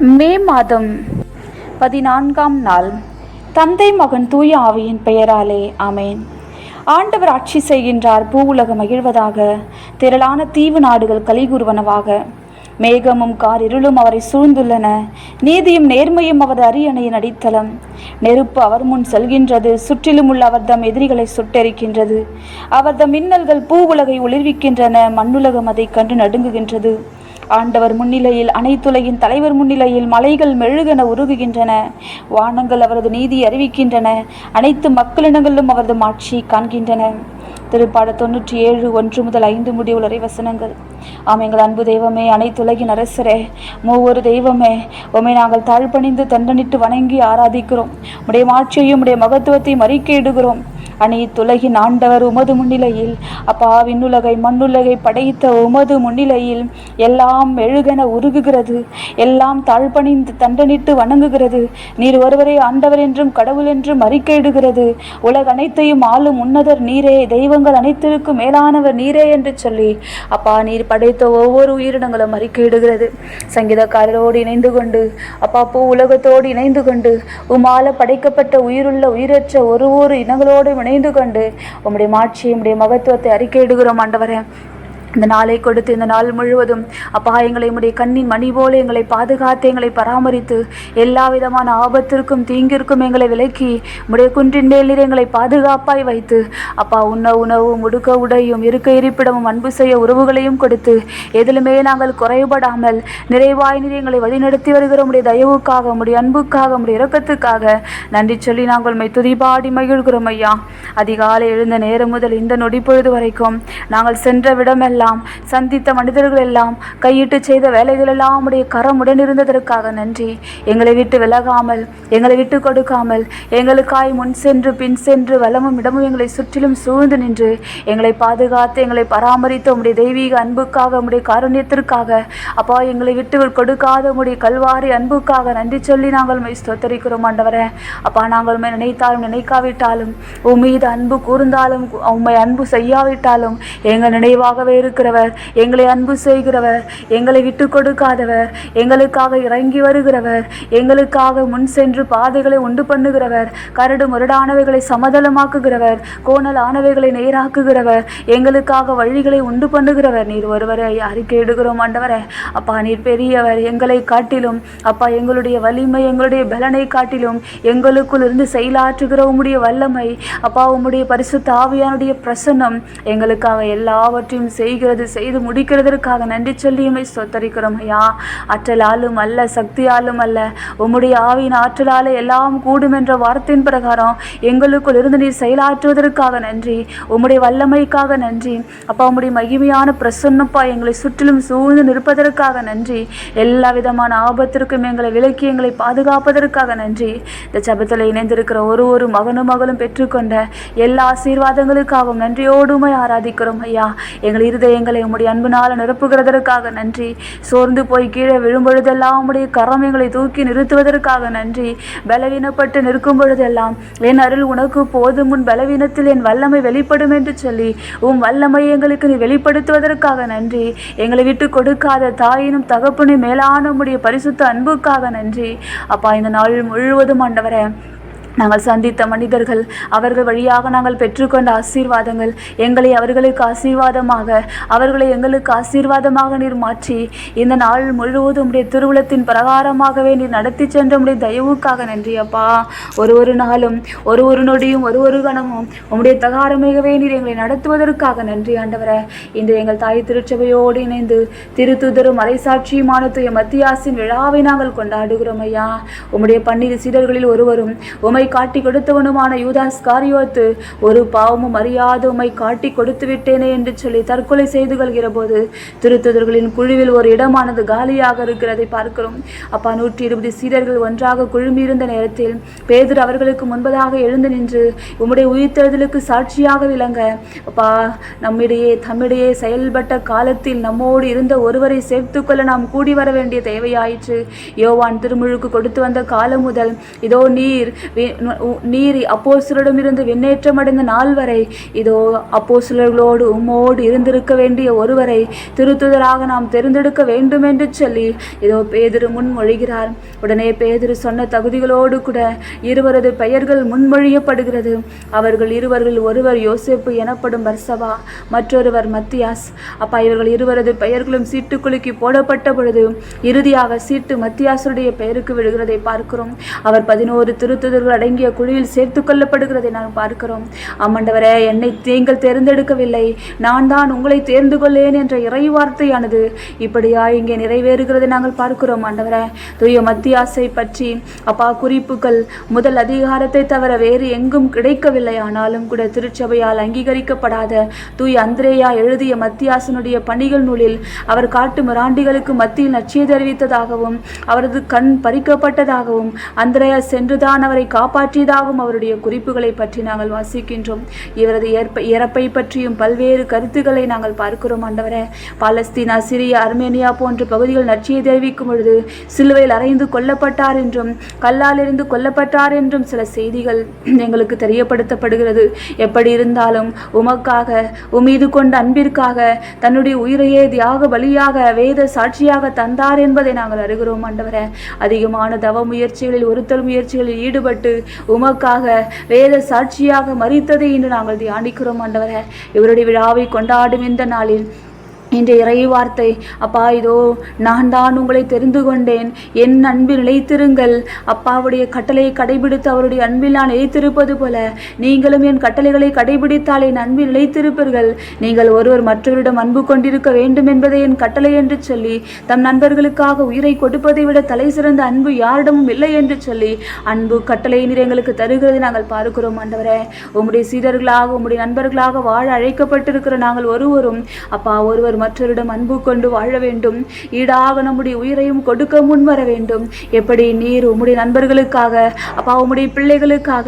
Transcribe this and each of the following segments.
மே மாதம் பதினான்காம் நாள். தந்தை மகன் தூய ஆவியின் பெயராலே அமேன் ஆண்டவர் ஆட்சி செய்கின்றார் பூ உலகம் மகிழ்வதாக திரளான தீவு நாடுகள் கலிகூறுவனவாக மேகமும் கார் இருளும் அவரை சூழ்ந்துள்ளன நீதியும் நேர்மையும் அவரது அரியணையின் அடித்தளம். நெருப்பு அவர் முன் செல்கின்றது சுற்றிலும் உள்ள அவர்தம் எதிரிகளை சுட்டெரிக்கின்றது. அவர்தம் மின்னல்கள் பூ உலகை ஒளிர்விக்கின்றன மண்ணுலகம் அதைக் கண்டு நடுங்குகின்றது. ஆண்டவர் முன்னிலையில் அனைத்துலகின் தலைவர் முன்னிலையில் மலைகள் மெழுகென உருகுகின்றன. வானங்கள் அவரது நீதி அறிவிக்கின்றன. அனைத்து மக்களினங்களிலும் அவரது மாட்சியை காண்கின்றன. திருப்பாட தொண்ணூற்றி ஏழு ஒன்று முதல் ஐந்து முடிவுள்ள வசனங்கள். ஆம் எங்கள் அன்பு தெய்வமே அனைத்துலகின் அரசரே மூவொரு தெய்வமே உமை நாங்கள் தாழ்பணிந்து தண்டனிட்டு வணங்கி ஆராதிக்கிறோம். உடைய மாட்சியையும் உடைய மகத்துவத்தையும் அறிக்கையிடுகிறோம். அனைத்துலகின் ஆண்டவர் உமது முன்னிலையில். அப்பா விண்ணுலகை மண்ணுலகை படைத்த உமது முன்னிலையில் எல்லாம் மெழுகென உருகுகிறது. எல்லாம் தாழ்பணிந்து தண்டனிட்டு வணங்குகிறது. நீர் ஒருவரே ஆண்டவர் என்றும் கடவுள் என்றும் அறிக்கையிடுகிறது. உலக அனைத்தையும் ஆளும் உன்னதர் நீரே தெய்வங்கள் அனைத்திற்கும் மேலானவர் நீரே என்று சொல்லி அப்பா நீர் படைத்த ஒவ்வொரு உயிரினங்களும் அறிக்கையிடுகிறது. சங்கீதக்காரரோடு இணைந்து கொண்டு அப்பா பூ உலகத்தோடு இணைந்து கொண்டு உமால படைக்கப்பட்ட உயிருள்ள உயிரற்ற ஒரு ஒரு இனங்களோடு இணைந்து கொண்டு உம்முடைய மாட்சியை உம்முடைய மகத்துவத்தை அறிக்கையிடுகிறோம் ஆண்டவரே. இந்த நாளை கொடுத்து இந்த நாள் முழுவதும் அப்பா எங்களை உடைய கண்ணின் மணி போல எங்களை பாதுகாத்து எங்களை பராமரித்து எல்லா விதமான ஆபத்திற்கும் தீங்கிற்கும் எங்களை விலக்கி உடைய குன்றின் மேல் எங்களை பாதுகாப்பாய் வைத்து அப்பா உண்ண உணவும் உடுக்க உடையும் இருக்க இருப்பிடமும் அன்பு செய்ய உறவுகளையும் கொடுத்து எதிலுமே நாங்கள் குறைபடாமல் நிறைவாய் நீர் எங்களை வழிநடத்தி வருகிற உடைய தயவுக்காக உடைய அன்புக்காக உடைய இரக்கத்துக்காக நன்றி சொல்லி நாங்கள் உண்மை துதிபாடி மகிழ்கிறோம் ஐயா. அதிகாலை எழுந்த நேரம் முதல் இந்த நொடி பொழுது வரைக்கும் நாங்கள் சென்ற விடமெல்லாம் சந்தித்த மனிதர்கள் எல்லாம் கையிட்டு செய்த வேலைகள் எல்லாம் உடைய கரம் உடனிருந்ததற்காக நன்றி. எங்களை விட்டு விலகாமல் எங்களை விட்டு கொடுக்காமல் எங்களுக்காய் முன் சென்று பின் சென்று வலமும் இடமும் எங்களை சுற்றிலும் சூழ்ந்து நின்று எங்களை பாதுகாத்து எங்களை பராமரித்த உடைய தெய்வீக அன்புக்காக உடைய காரணியத்திற்காக அப்பா எங்களை விட்டு கொடுக்காத உடைய கல்வாரி அன்புக்காக நன்றி சொல்லி நாங்கள் உம்மை ஸ்தோத்தரிக்கிறோம் ஆண்டவரே. அப்பா நாங்கள் உண்மை நினைத்தாலும் நினைக்காவிட்டாலும் உன் மீது அன்பு கூர்ந்தாலும் உம்மை அன்பு செய்யாவிட்டாலும் எங்கள் நினைவாகவே இருக்கிறவர். எங்களை அன்பு செய்கிறவர். எங்களை விட்டு கொடுக்காதவர். எங்களுக்காக இறங்கி வருகிறவர். எங்களுக்காக முன் சென்று பாதைகளை உண்டு பண்ணுகிறவர். கரடு முரடானவைகளை சமதளமாக்குகிறவர். கோணல் ஆனவைகளை நேராக்குகிறவர். எங்களுக்காக வழிகளை உண்டு பண்ணுகிறவர். நீர் ஒருவரை அறிக்கையிடுகிறோம் ஆண்டவரே. அப்பா நீர் பெரியவர். எங்களை காட்டிலும் அப்பா எங்களுடைய வலிமை எங்களுடைய பலனை காட்டிலும் எங்களுக்குள் இருந்து செயலாற்றுகிற உம்முடைய வல்லமை அப்பா உம்முடைய பரிசு தாவியானுடைய பிரசன்னம் எங்களுக்காக எல்லாவற்றையும் செய்கிறது செய்து முடிக்கிறதற்காக நன்றி சொல்லி உம்மை சொத்தரிக்கிறோம் ஐயா. ஆற்றலாலும் அல்ல சக்தியாலும் அல்ல. உம்முடைய ஆவியின் ஆற்றலாலே எல்லாம் கூடும் என்ற வார்த்தையின் பிரகாரம் எங்களுக்குள் இருந்து நீ செயலாற்றுவதற்காக நன்றி. உம்முடைய வல்லமைக்காக நன்றி. அப்பா உம்முடைய மகிமையான பிரசன்னப்பா எங்களை சுற்றிலும் சூழ்ந்து நிற்பதற்காக நன்றி. எல்லா விதமான ஆபத்திற்கும் எங்களை விலக்கி எங்களை பாதுகாப்பதற்காக நன்றி. இந்த ஜபத்தில் இணைந்திருக்கிற ஒரு ஒரு மகனும் மகளும் பெற்றுக்கொண்ட எல்லா ஆசீர்வாதங்களுக்காகவும் நன்றியோடுமை ஆராதிக்கிறோம் ஐயா. எங்கள் இருதய இருதயங்களை உம்முடைய அன்பினால் நிரப்புகிறதற்காக நன்றி. சோர்ந்து போய் கீழே விழும்பொழுதெல்லாம் உம்முடைய கரம் எங்களை தூக்கி நிறுத்துவதற்காக நன்றி. பலவீனப்பட்டு நிற்கும் பொழுதெல்லாம் என் அருள் உனக்கு போதும். உன் பலவீனத்தில் என் வல்லமை வெளிப்படும் என்று சொல்லி உன் வல்லமை எங்களுக்கு நீ வெளிப்படுத்துவதற்காக நன்றி. எங்களை விட்டு கொடுக்காத தாயினும் தகப்பனும் மேலான உம்முடைய பரிசுத்த அன்புக்காக நன்றி. அப்பா இந்த நாள் முழுவதும் ஆண்டவரை நாங்கள் சந்தித்த மனிதர்கள் அவர்கள் வழியாக நாங்கள் பெற்றுக்கொண்ட ஆசீர்வாதங்கள் எங்களை அவர்களுக்கு ஆசீர்வாதமாக அவர்களை எங்களுக்கு ஆசீர்வாதமாக நீர் மாற்றி இந்த நாள் முழுவதும் உடைய திருவுளத்தின் பிரகாரமாகவே நீர் நடத்தி சென்ற உடைய தயவுக்காக நன்றி அப்பா. ஒரு ஒரு நாளும் ஒரு ஒரு நொடியும் ஒரு ஒரு கணமும் உம்முடைய தகாரமாகவே நீர் எங்களை நடத்துவதற்காக நன்றி ஆண்டவரை. இன்று எங்கள் தாய் திருச்சபையோடு இணைந்து திருத்துதரும் மறைசாட்சியுமான துய மத்தியாசின் விழாவை நாங்கள் கொண்டாடுகிறோம் ஐயா. உம்முடைய பன்னிரு சீடர்களில் ஒருவரும் உமை காட்டி கொடுத்தவனுமான யூதாஸ் காரியோத்து ஒரு பாவமும் அறியாத உமை காட்டி கொடுத்து விட்டேனே என்று சொல்லி தற்கொலை செய்து கொள்கிற போது திருத்துதர்களின் குழுவில் ஒரு இடமானது காலியாக இருக்கிறதை பார்க்கிறோம். அப்பா நூற்றி இருபது சீடர்கள் ஒன்றாக குழுமியிருந்த நேரத்தில் பேதர் அவர்களுக்கு முன்பதாக எழுந்து நின்று உம்முடைய உயிர்த்தெழுதலுக்கு சாட்சியாக விளங்க அப்பா நம்மிடையே தம்மிடையே செயல்பட்ட காலத்தில் நம்மோடு இருந்த ஒருவரை சேர்த்துக்கொள்ள நாம் கூடி வர வேண்டிய தேவையாயிற்று. யோவான் திருமுழுக்கு கொடுத்து வந்த காலம் முதல் இதோ நீர் வி- நீர் அப்போஸ்தலரிடமிருந்து விண்ணேற்றமடைந்த நாள் வரை இதோ அப்போஸ்தலர்களோடு உம்மோடு இருந்திருக்க வேண்டிய ஒருவரை திருத்துதராக நாம் தெரிந்தெடுக்க வேண்டும் என்று சொல்லி இதோ பேதுரு முன்மொழிகிறார். உடனே பேதிரு சொன்ன தகுதிகளோடு கூட இருவரது பெயர்கள் முன்மொழியப்படுகிறது. அவர்கள் இருவர்கள் ஒருவர் யோசிப்பு எனப்படும் வர்சவா மற்றொருவர் மத்தியாஸ். அப்பா இவர்கள் இருவரது பெயர்களும் சீட்டுக்குலுக்கி போடப்பட்ட பொழுது இறுதியாக சீட்டு மத்தியாசுடைய பெயருக்கு விழுகிறதை பார்க்கிறோம். அவர் பதினோரு திருத்துதர்கள் அடங்கிய குழுவில் சேர்த்து கொள்ளப்படுகிறதை நாம் பார்க்கிறோம். ஆமண்டவரே என்னை நீங்கள் தேர்ந்தெடுக்கவில்லை. நான் தான் உங்களை தேர்ந்து கொள்ளேன் என்ற இறை வார்த்தையானது இப்படியா இங்கே நிறைவேறுகிறதை நாங்கள் பார்க்கிறோம் ஆண்டவரே. தூய மத்தியாசை பற்றி அப்பா குறிப்புகள் முதல் அதிகாரத்தை தவிர வேறு எங்கும் கிடைக்கவில்லை. ஆனாலும் கூட திருச்சபையால் அங்கீகரிக்கப்படாத தூய் அந்திரேயா எழுதிய மத்தியாசனுடைய பணிகள் நூலில் அவர் காட்டு மிராண்டிகளுக்கு மத்தியில் நச்சியை தெரிவித்ததாகவும் அவரது கண் பறிக்கப்பட்டதாகவும் அந்திரேயா சென்றுதான் அவரை காப்பாற்றியதாகவும் அவருடைய குறிப்புகளை பற்றி நாங்கள் வாசிக்கின்றோம். இவரது ஏற்ப இறப்பை பற்றியும் பல்வேறு கருத்துக்களை நாங்கள் பார்க்கிறோம் ஆண்டவரே. பாலஸ்தீனா சிரியா அர்மேனியா போன்ற பகுதிகள் நச்சியை தெரிவிக்கும் பொழுது சிலுவையில் அறைந்து கொல்லப்பட்டார் என்றும் கல்லால் எறிந்து கொல்லப்பட்டார் என்றும் சில செய்திகள் எங்களுக்கு தெரியப்படுத்தப்படுகிறது. எப்படி இருந்தாலும் உமக்காக உமீது கொண்ட அன்பிற்காக தன்னுடைய உயிரையே தியாக பலியாக வேத சாட்சியாக தந்தார் என்பதை நாங்கள் அறிகிறோம் ஆண்டவரே. அதிகமான தவ முயற்சிகளில் ஒருத்தல் முயற்சிகளில் ஈடுபட்டு உமக்காக வேத சாட்சியாக மறித்ததை இன்று நாங்கள் தியானிக்கிறோம் ஆண்டவரே. இவருடைய விழாவை கொண்டாடும் இந்த நாளில் இன்றைய இறை வார்த்தை அப்பா இதோ நான் தான் உங்களை தெரிந்து கொண்டேன். என் அன்பில் நிலைத்திருங்கள். அப்பாவுடைய கட்டளையை கடைபிடித்து அவருடைய அன்பில் நான் நிலைத்திருப்பது போல நீங்களும் என் கட்டளைகளை கடைபிடித்தால் என் அன்பில் நிலைத்திருப்பீர்கள். நீங்கள் ஒருவர் மற்றவரிடம் அன்பு கொண்டிருக்க வேண்டும் என்பதை என் கட்டளை என்று சொல்லி தம் நண்பர்களுக்காக உயிரை கொடுப்பதை விட தலை சிறந்த அன்பு யாரிடமும் இல்லை என்று சொல்லி அன்பு கட்டளை நீர் எங்களுக்கு தருகிறதை நாங்கள் பார்க்கிறோம் ஆண்டவரே. உம்முடைய சீடர்களாக உம்முடைய நண்பர்களாக வாழ அழைக்கப்பட்டிருக்கிற நாங்கள் ஒருவரும் அப்பா ஒருவர் மற்றவரிடம் அன்பு கொண்டு வாழ வேண்டும். ஈடாக நம்முடைய உயிரையும் கொடுக்க முன்வர வேண்டும். எப்படி நீர் உம்முடைய நண்பர்களுக்காக அப்பா உம்முடைய பிள்ளைகளுக்காக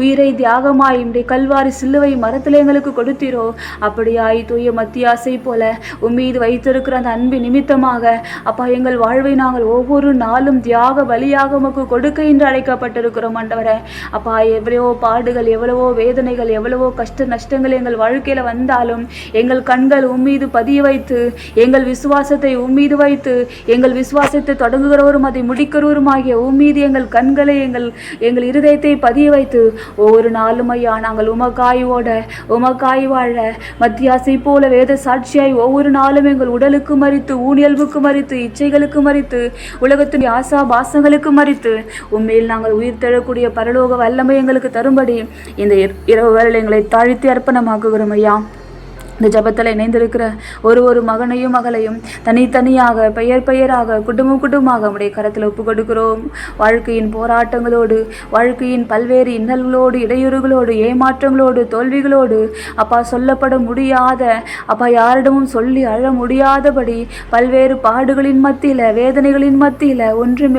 உயிரை தியாகமாய் உம்முடைய கல்வாரி சிலுவை மரத்தில் எங்களுக்கு கொடுத்தீரோ அப்படியாய் தூய மத்தியாசை போல உம்மீது வைத்திருக்கிற அந்த அன்பு நிமித்தமாக அப்பா எங்கள் வாழ்வை நாங்கள் ஒவ்வொரு நாளும் தியாக பலியாக உமக்கு கொடுக்க என்று அழைக்கப்பட்டிருக்கிறோம் ஆண்டவரே. அப்பா எவ்வளவோ பாடுகள் எவ்வளவோ வேதனைகள் எவ்வளவோ கஷ்ட நஷ்டங்கள் எங்கள் வாழ்க்கையில வந்தாலும் எங்கள் கண்கள் உம்மீது பதிய வைத்து எங்கள் விசுவாசத்தை உம்மீது வைத்து எங்கள் விசுவாசத்தை தொடங்குகிறவரும் அதை முடிக்கிறவரும் ஆகிய உம்மீது எங்கள் கண்களை எங்கள் எங்கள் இருதயத்தை பதிய வைத்து ஒவ்வொரு நாளும் ஐயா நாங்கள் உமக்காய் ஓட உமக்காய் வாழ மத்தியாசை போல வேத சாட்சியாய் ஒவ்வொரு நாளும் எங்கள் உடலுக்கு மறித்து ஊனியல்புக்கு மறித்து இச்சைகளுக்கு மறித்து உலகத்தின் ஆசா பாசங்களுக்கு மறித்து உண்மையில் நாங்கள் உயிர் தழக்கூடிய பரலோக வல்லமை எங்களுக்கு தரும்படி இந்த இரவு வேளையில் எங்களை தாழ்த்தி அர்ப்பணமாக்குகிறோம் ஐயா. இந்த ஜபத்தில் இணைந்திருக்கிற ஒரு ஒரு மகனையும் மகளையும் தனித்தனியாக பெயர் பெயராக குடும்பம் குடும்பமாக உடைய கரத்தில் ஒப்பு கொடுக்கிறோம் வாழ்க்கையின் போராட்டங்களோடு வாழ்க்கையின் பல்வேறு இன்னல்களோடு இடையூறுகளோடு ஏமாற்றங்களோடு தோல்விகளோடு அப்பா சொல்லப்பட முடியாத அப்பா யாரிடமும் சொல்லி அழ முடியாதபடி பல்வேறு பாடுகளின் மத்தியில் வேதனைகளின் மத்தியில் ஒன்றும்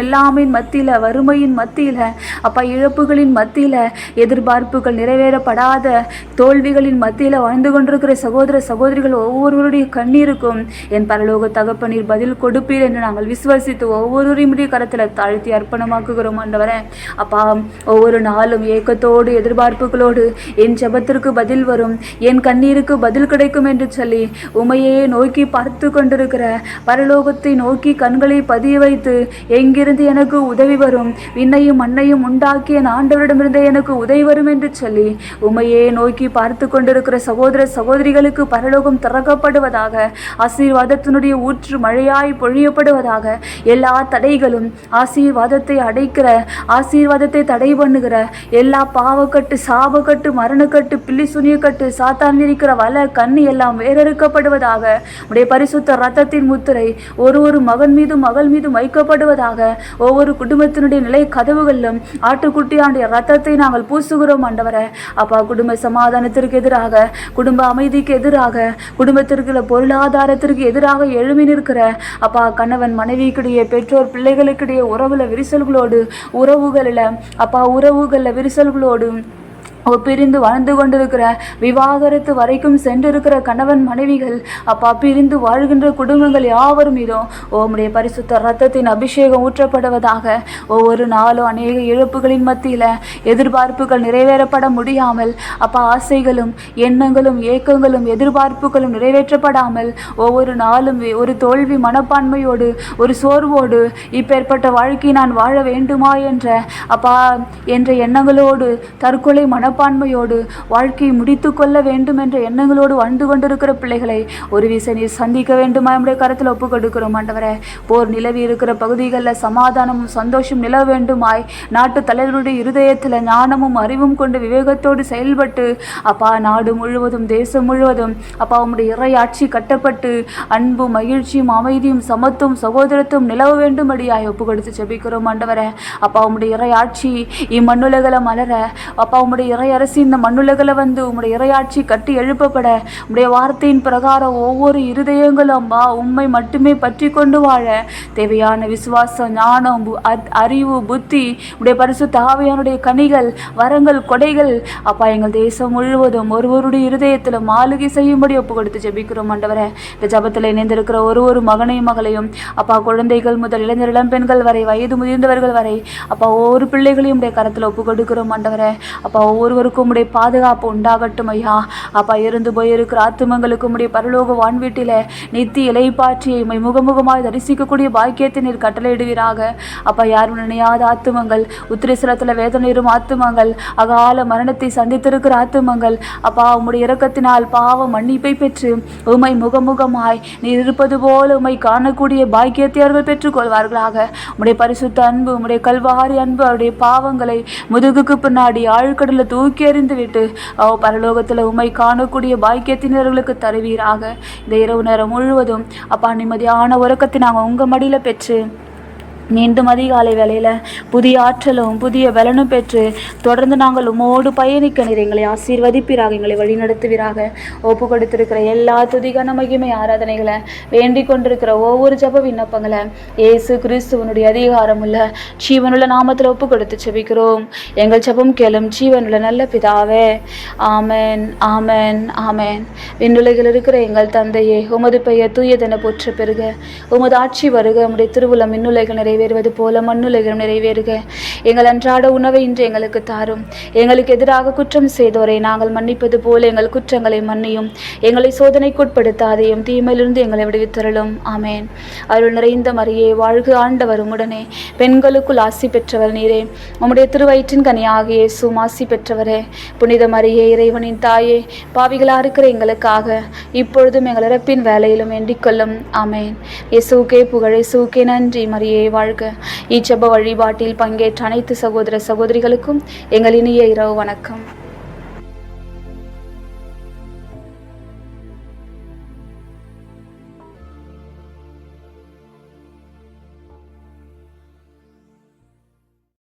மத்தியில் வறுமையின் மத்தியில் அப்பா இழப்புகளின் மத்தியில் எதிர்பார்ப்புகள் நிறைவேறப்படாத தோல்விகளின் மத்தியில் வாழ்ந்து கொண்டிருக்கிற சகோதர சகோதரிகள் ஒவ்வொருவருடைய கண்ணீருக்கும் என் பரலோக தகப்பனீர் பதில் கொடுப்பீர் என்று நாங்கள் விசுவாசித்து ஒவ்வொருவரையும் கரத்தில் தாழ்த்தி அர்ப்பணமாக்குகிறோம் ஆண்டவரே. அப்பா ஒவ்வொரு நாளும் ஏக்கத்தோடு எதிர்பார்ப்புகளோடு என் ஜபத்திற்கு பதில் வரும் என் கண்ணீருக்கு பதில் கிடைக்கும் என்று சொல்லி உமையே நோக்கி பார்த்து கொண்டிருக்கிற பரலோகத்தை நோக்கி கண்களை பதிய வைத்து எங்கிருந்து எனக்கு உதவி வரும் விண்ணையும் மண்ணையும் உண்டாக்கிய என் ஆண்டவரிடமிருந்து எனக்கு உதவி வரும் என்று சொல்லி உமையே நோக்கி பார்த்து கொண்டிருக்கிற சகோதர சகோதரிகளுக்கு பரலோகம் திறக்கப்படுவதாக ஆசீர்வாதத்தினுடைய ஊற்று மழையாய் பொழியப்படுவதாக எல்லா தடைகளும் ஆசீர்வாதத்தை அடைக்கிற ஆசீர்வாதத்தை தடை பண்ணுகிற எல்லா பாவக்கட்டு சாபக்கட்டு மரணக்கட்டு பில்லி சுனியக்கட்டு சாத்தான் இருக்கிற வல கண்ணு எல்லாம் வேறறுக்கப்படுவதாக உடைய பரிசுத்த ரத்தத்தின் முத்திரை ஒரு ஒரு மகன் மீதும் மகள் மீதும் வைக்கப்படுவதாக ஒவ்வொரு குடும்பத்தினுடைய நிலை கதவுகளிலும் ஆட்டுக்குட்டியாண்டுடைய ரத்தத்தை நாங்கள் பூசுகிறோம் ஆண்டவரை. அப்பா குடும்ப சமாதானத்திற்கு எதிராக குடும்ப அமைதிக்கு எதிராக குடும்பத்திற்கு பொருளாதாரத்திற்கு எதிராக எழுமி நிற்கிற அப்பா கணவன் மனைவிக்கிடையே பெற்றோர் பிள்ளைகளுக்கிடையே உறவுல விரிசல்களோடு உறவுகளில் அப்பா உறவுகளில் விரிசல்களோடு பிரிந்து வாழ்ந்து கொண்டிருக்கிற விவாகரத்து வரைக்கும் சென்றிருக்கிற கணவன் மனைவிகள் அப்பா பிரிந்து வாழ்கின்ற குடும்பங்கள் யாவரும் மீதும் உம்முடைய பரிசுத்த ரத்தத்தின் அபிஷேகம் ஊற்றப்படுவதாக ஒவ்வொரு நாளும் அநேக இழப்புகளின் மத்தியில் எதிர்பார்ப்புகள் நிறைவேறப்பட முடியாமல் அப்பா ஆசைகளும் எண்ணங்களும் ஏக்கங்களும் எதிர்பார்ப்புகளும் நிறைவேற்றப்படாமல் ஒவ்வொரு நாளும் ஒரு தோல்வி மனப்பான்மையோடு ஒரு சோர்வோடு இப்பேற்பட்ட வாழ்க்கை நான் வாழ வேண்டுமா என்ற அப்பா என்ற எண்ணங்களோடு தற்கொலை மன மனப்பான்மையோடு வாழ்க்கையை முடித்து கொள்ள வேண்டும் என்ற எண்ணங்களோடு வந்து கொண்டிருக்கிற பிள்ளைகளை ஒரு விசை நீர் சந்திக்க வேண்டுமா நம்முடைய கருத்தில் ஒப்பு கொடுக்கிறோம் ஆண்டவரே. போர் நிலவி இருக்கிற பகுதிகளில் சமாதானமும் சந்தோஷம் நிலவ வேண்டுமாய் நாட்டு தலைவருடைய இருதயத்தில் ஞானமும் அறிவும் கொண்டு விவேகத்தோடு செயல்பட்டு அப்பா நாடு முழுவதும் தேசம் முழுவதும் அப்பா உம்முடைய இறையாட்சி கட்டப்பட்டு அன்பும் மகிழ்ச்சியும் அமைதியும் சமத்துவம் சகோதரத்துவம் நிலவ வேண்டும்படியாய் ஒப்பு கொடுத்து ஜெபிக்கிறோம் ஆண்டவரே. அப்பா உம்முடைய இறையாட்சி இம்மண்ணுலகில் மலர அப்பா உம்முடைய இறையரசி இந்த மண்ணுலகில் வந்து உம்முடைய இறையாட்சி கட்டி எழுப்பப்பட உம்முடைய வார்த்தையின் பிரகாரம் ஒவ்வொரு இருதயங்களும் அம்மா உண்மை மட்டுமே பற்றி கொண்டு வாழ. தேவையான விசுவாசம் ஞானம் அறிவு புத்தி உடைய பரிசு தாவையானுடைய கனிகள் வரங்கள் கொடைகள் அப்பா எங்கள் தேசம் முழுவதும் ஒருவருடைய இருதயத்தில் மாளிகை செய்யும்படி ஒப்பு கொடுத்து ஜெபிக்கிறோம் ஆண்டவரே. இந்த ஜபத்தில் இணைந்திருக்கிற ஒரு ஒரு மகனையும் மகளையும் அப்பா குழந்தைகள் முதல் இளைஞர் இளம்பெண்கள் வரை வயது முதிர்ந்தவர்கள் வரை அப்பா ஒவ்வொரு பிள்ளைகளையும் உடைய கரத்தில் ஒப்பு கொடுக்கிறோம் ஆண்டவரே. அப்பா ஒவ்வொருவருக்கும் உடைய பாதுகாப்பு உண்டாகட்டும் ஐயா. அப்பா இருந்து போயிருக்கிற ஆத்துமங்களுக்கும் உடைய பரலோக வான்வீட்டில நித்தி இலைப்பாற்றி உம்மை முகமுகமாய் தரிசிக்கக்கூடிய பாக்கியத்தை நீர் கட்டளையிடுவீராக. அப்பா யாரும் நினையாத ஆத்துமங்கள்? உத்திரேசலத்தில் வேதனையும் ஆத்துமங்கள். அகால மரணத்தை சந்தித்திருக்கிற ஆத்துமங்கள். அப்பா உம்முடைய இறக்கத்தினால் பாவ மன்னிப்பை பெற்று உம்மை முகமுகமாய் நீர் இருப்பது போல உம்மை காணக்கூடிய பாக்கியத்தை அவர்கள் பெற்றுக்கொள்வார்களாக. உம்முடைய பரிசுத்த அன்பு உம்முடைய கல்வாரி அன்பு அவருடைய பாவங்களை முதுகுக்கு பின்னாடி ஆழ்கடலில் தூக்கி எறிந்துவிட்டு விட்டு பரலோகத்தில் உம்மை காணக்கூடிய பாக்கியத்தினர்களுக்கு தருவீராக. இந்த இரவு நேரம் முழுவதும் அப்பா நிம்மதியான உறக்கத்தை நாங்கள் உங்கள் மடியில் பெற்று மீண்டும் அதிகாலை வேலையில் புதிய ஆற்றலும் புதிய பலனும் பெற்று தொடர்ந்து நாங்கள் உமோடு பயணிக்க நீர் எங்களை ஆசீர்வதிப்பீராக எங்களை வழிநடத்துவீராக. ஒப்பு கொடுத்திருக்கிற எல்லா துதிகன மகிமை ஆராதனைகளை வேண்டிக் கொண்டிருக்கிற ஒவ்வொரு ஜப விண்ணப்பங்களை இயேசு கிறிஸ்துவனுடைய அதிகாரமுள்ள ஜீவனுள்ள நாமத்தில் ஒப்பு கொடுத்து செபிக்கிறோம் எங்கள் ஜபம் கேளும் ஜீவனுள்ள நல்ல பிதாவே. ஆமேன் ஆமேன் ஆமேன். விண்ணுலகில் இருக்கிற எங்கள் தந்தையே உமது பெயர் தூயதென போற்ற பெருக. உமது ஆட்சி வருக உம்முடைய திருவுளம் நிறைய நிறைவேறுவது போல மண்ணுலகிலும் நிறைவேறுக. எங்கள் அன்றாட உணவை இன்று எங்களுக்கு தாரும். எங்களுக்கு எதிராக குற்றம் செய்தோரை நாங்கள் மன்னிப்பது போல எங்கள் குற்றங்களை மன்னியும். எங்களை சோதனைக்குட்படுத்தாதையும் தீமையிலிருந்து எங்களை விடுவித்தருளும். ஆமேன். அருள் நிறைந்த மரியே வாழ்க ஆண்டவர் உடனே பெண்களுக்குள் ஆசி பெற்றவர் நீரே. உம்முடைய திருவயிற்றின் கனியாகிய இயேசுவும் ஆசி பெற்றவரே. புனித மரியே இறைவனின் தாயே பாவிகளாக இருக்கிற எங்களுக்காக இப்பொழுதும் எங்கள் இறப்பின் வேலையிலும் வேண்டிக் கொள்ளும். ஆமேன். எசுகே புகழ் இயேசுக்கே நன்றி மரியே வாழ்க. இச்செப வழிபாட்டில் பங்கேற்ற அனைத்து சகோதர சகோதரிகளுக்கும் எங்கள் இனிய இரவு வணக்கம்.